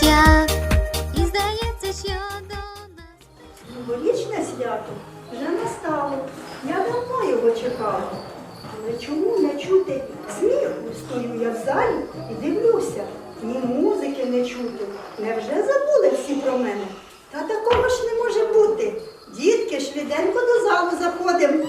дівчат. І здається, що до нас. Новорічне свято вже настало. Я давно його чекала. Але чому не чути сміху? Стою я в залі і дивлюся. Ні музики не чути. Невже забули всі про мене? Та такого ж не може бути. Дітки, швиденько до залу заходимо.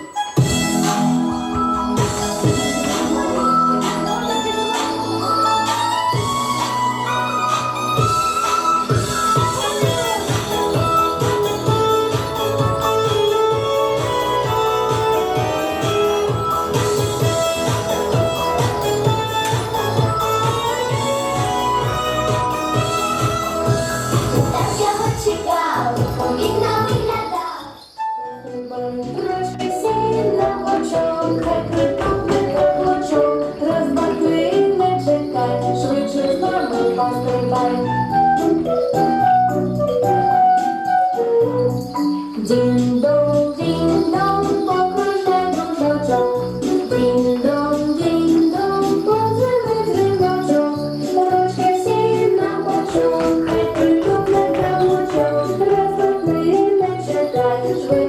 Чекай, швидше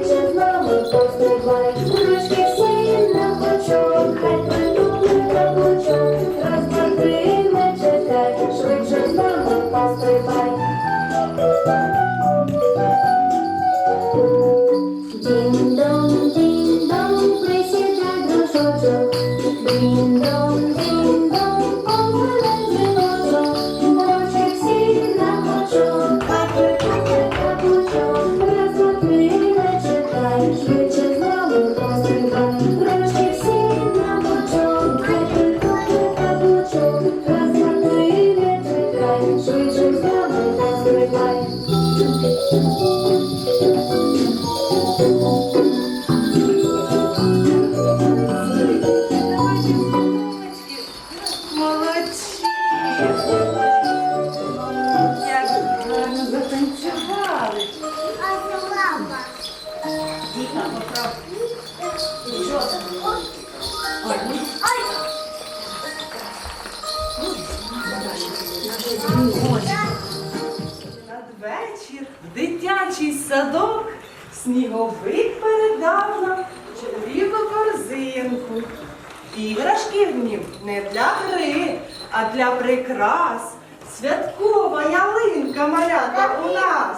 Ялинка малята у нас.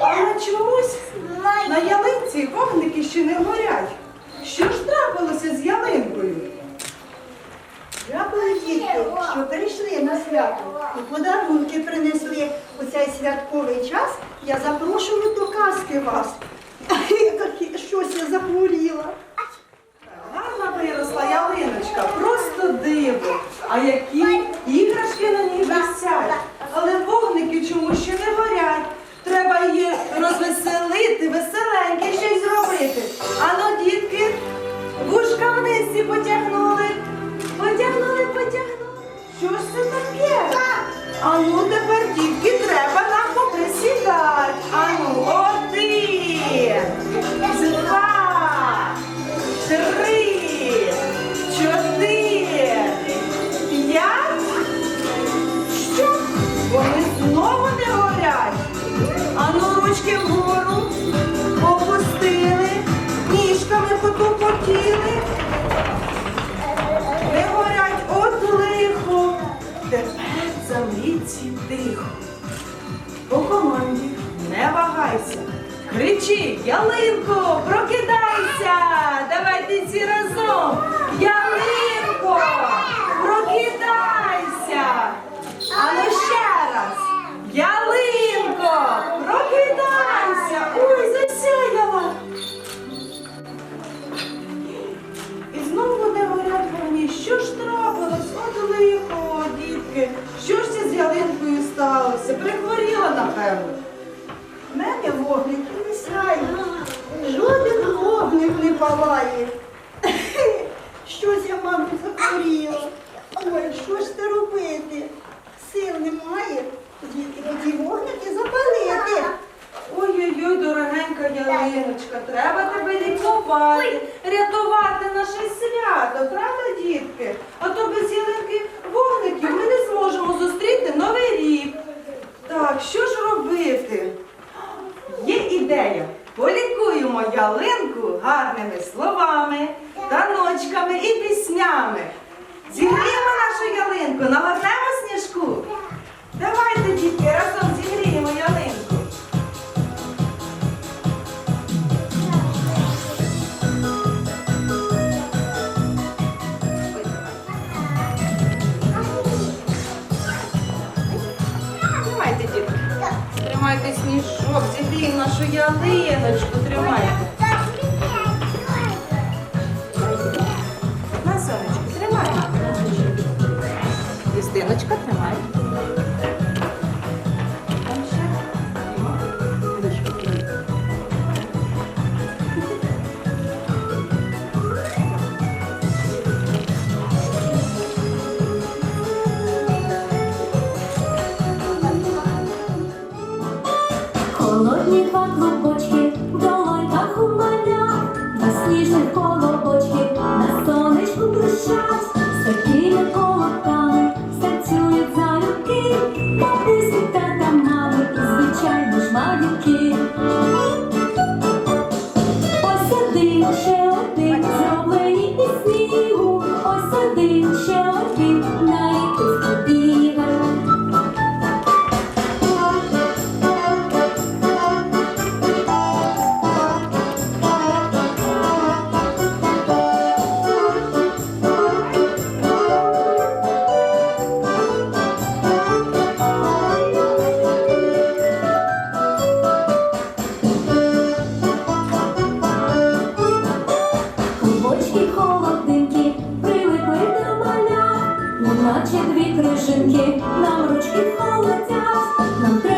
Але чомусь на ялинці вогники ще не горять. Що ж трапилося з ялинкою? Дякую, дітки, що прийшли на свято і подарунки принесли у цей святковий час. Я запрошую до казки вас. Щось я захворіла. Гарна виросла ялиночка, просто диво. А які іграшки на ній висять. Але вогники чомусь ще не горять. Треба її розвеселити, веселеньке щось зробити. Ану, дітки, вушка вниз і потягнули. Потягнули, потягнули. Що ж це таке? Ану, тепер вагайся. Кричи, ялинко, прокидайся! Давайте всі разом! Палає. Щось я, мабуть, захворіла. Ой, що ж це робити? Сил немає. Ті вогники запалити. Ой-ой-ой, дорогенька ялиночка, треба тебе лікувати, рятувати наше свято, правда, дітки? А то без ялинки вогників ми не зможемо зустріти новий рік. Так, що ж робити? Є ідея. Полікуємо ялинку гарними словами, таночками і піснями. Зігріємо нашу ялинку, нагорнемо сніжку. Давайте, дітки, разом зігріємо сніжок, зігріємо нашу ялиночку, тримайте. Нам ручки холодять, нам треба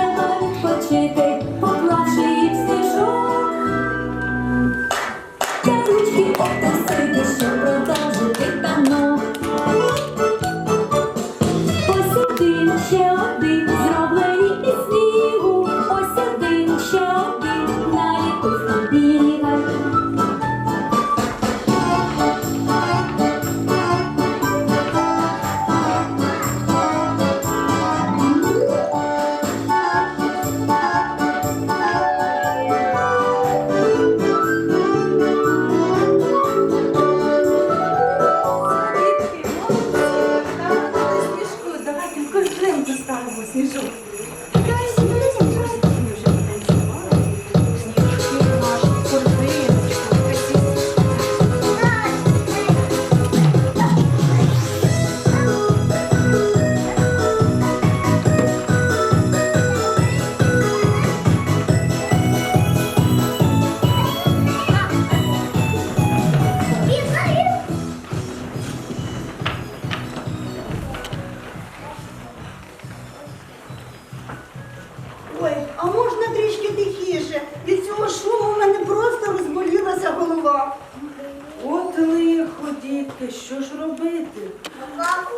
дітки, що ж робити?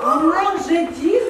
А може, дітки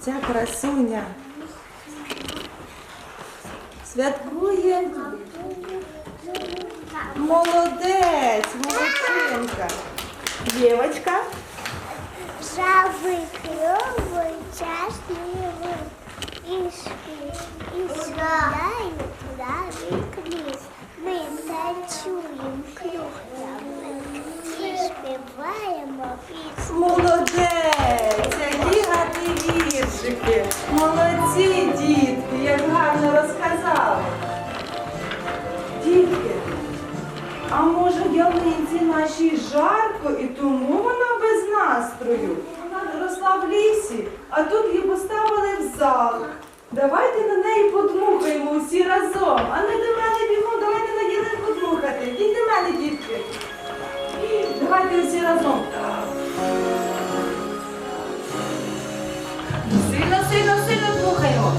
Ця красуня святкує. Молодець, молодчинка. Дівочка. Жаби кльовий, щасливий, і шки, і сідають на вікні. Ми танцюємо. Молодці, дітки, як гарно розказали. Дітки, а може ялинці нашій жарко і тому вона без настрою. Вона росла в лісі, а тут її поставили в зал. Давайте на неї подмухаємо усі разом. А не до мене бігом, давайте на ялинку дмухати. Йдіть до мене, дітки. Давайте усі разом. Сильно, сильно, сильно дмухаємо.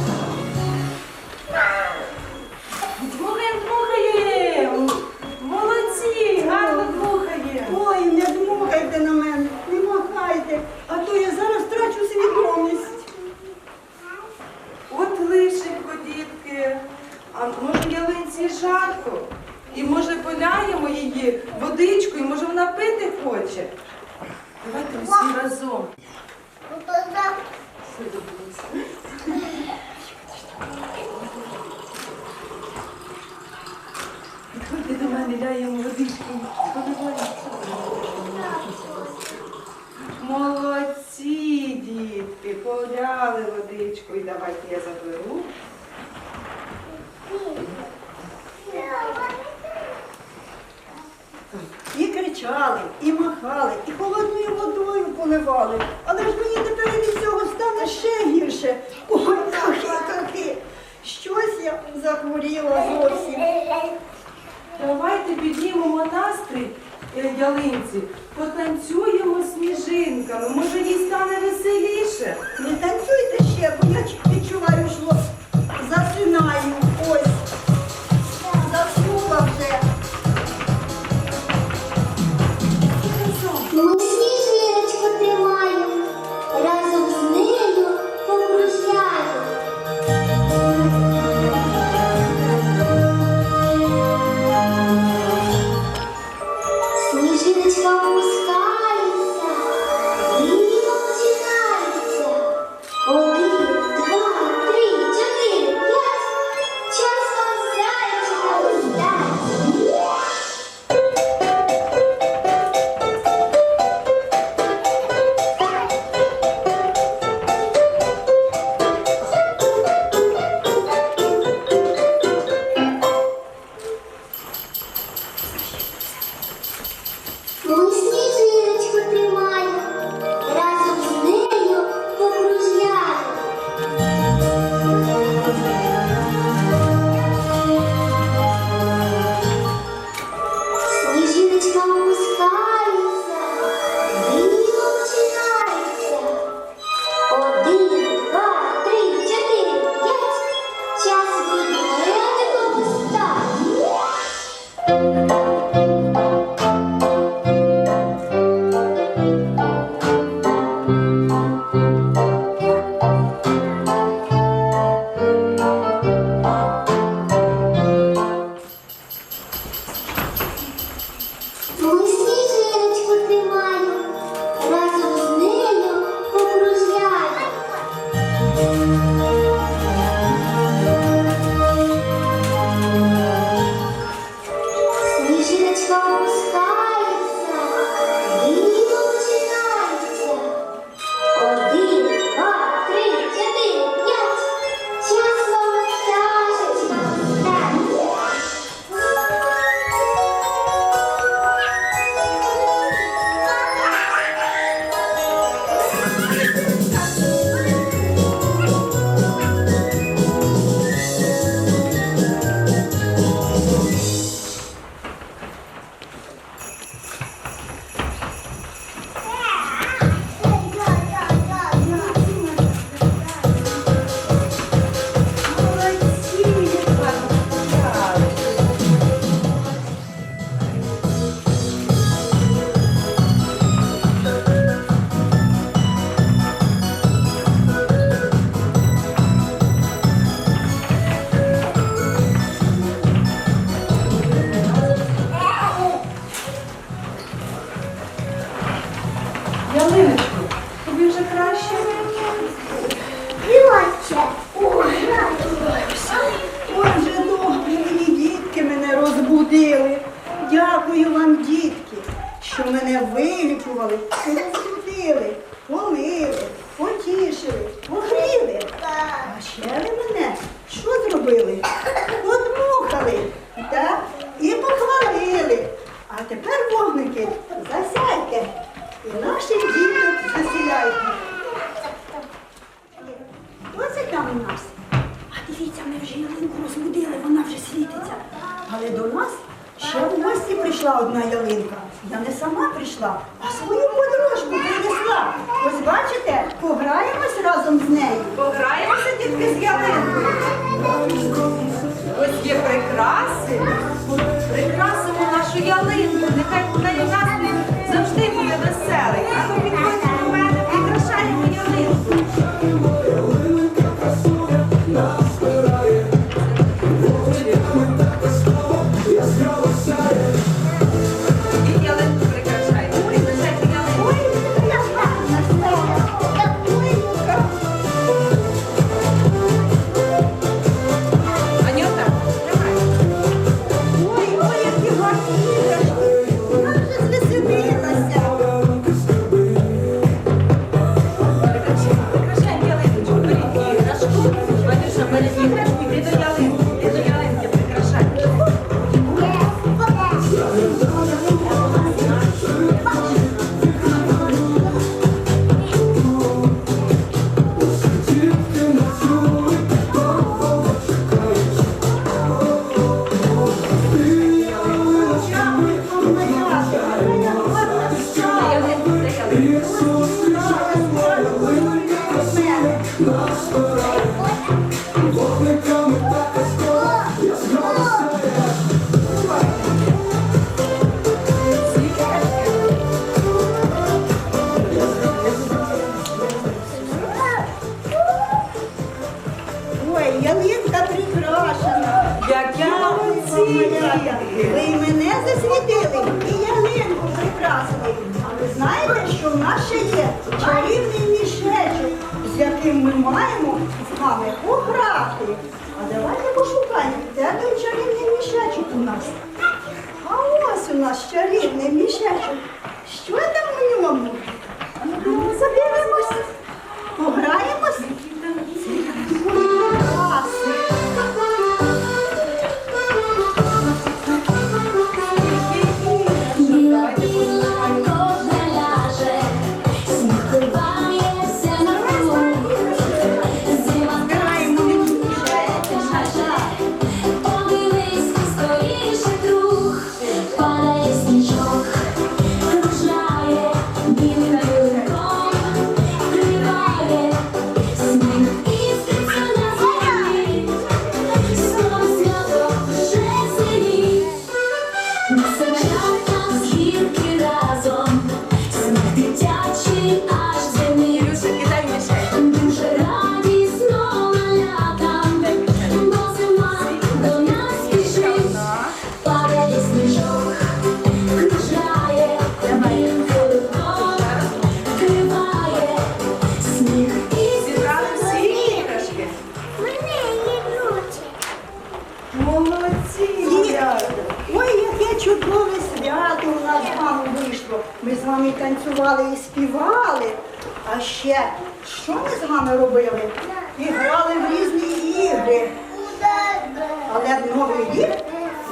Дмухаємо, дмухаємо. Молодці, гарно дмухаємо. Ой, не дмухайте на мене, не махайте, а то я зараз втрачу свідомість. От лишенько, дітки. А може ялинці жарко? І може поляємо її водичкою, може вона пити хоче? Давайте всі разом. Підходьте до мене, ляємо водичку. Молодці, дітки, поляли водичку. І давайте я заберу. І кричали, і махали, і холодною водою поливали. Але ж мені тепер від цього стане ще гірше. Ой, трохи, трохи. Щось я захворіла зовсім. Давайте піднімемо настрій е, ялинці, потанцюємо сніжинками. Може, їй стане веселіше. Не танцюйте ще, бо я відчуваю, що засинаю. Однодумники, засядьте і наших діток заселяйте. Оце там у нас. А дивіться, ми вже ялинку розбудили, вона вже світиться. Але до нас ще в гості прийшла одна ялинка. Я не сама прийшла, а свою подружку принесла. Ось бачите, пограємось разом з нею. Пограємося дітки з ялинкою. Ось є прикраси. Прикрасимо нашу ялинку. Нехай на неї настрій яким ми маємо з вами пограти. А давайте пошукаємо, де той чарівний мішечок у нас. А ось у нас чарівний мішечок. Ми з вами танцювали і співали. А ще що ми з вами робили? І грали в різні ігри. Але в новий рік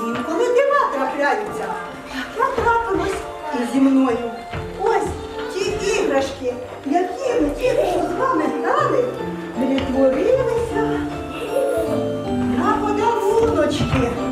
інколи дива трапляються. Таке трапилось і зі мною. Ось ті іграшки, які ми тільки що з вами грали, перетворилися на подаруночки.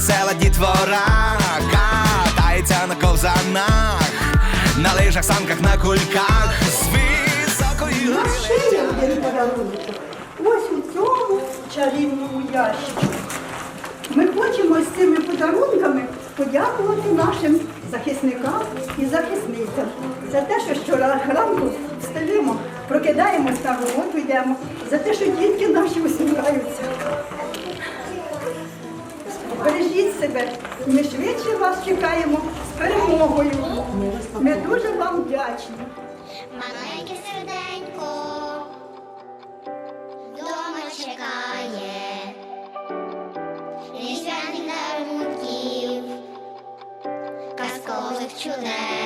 весела дітвора Катається на ковзанах, на лижах, санках, на кульках з високої горили. один. Ось у цьому чарівному ящику. Ми хочемо з цими подарунками подякувати нашим захисникам і захисницям за те, що щоранку ранку встаємо, прокидаємося, на роботу йдемо, за те, що дітки наші усміхаються. Бережіть себе, ми швидше вас чекаємо з перемогою. Ми дуже вам вдячні. Маленьке серденько вдома чекає різдвяних дарунків, казкових чудес.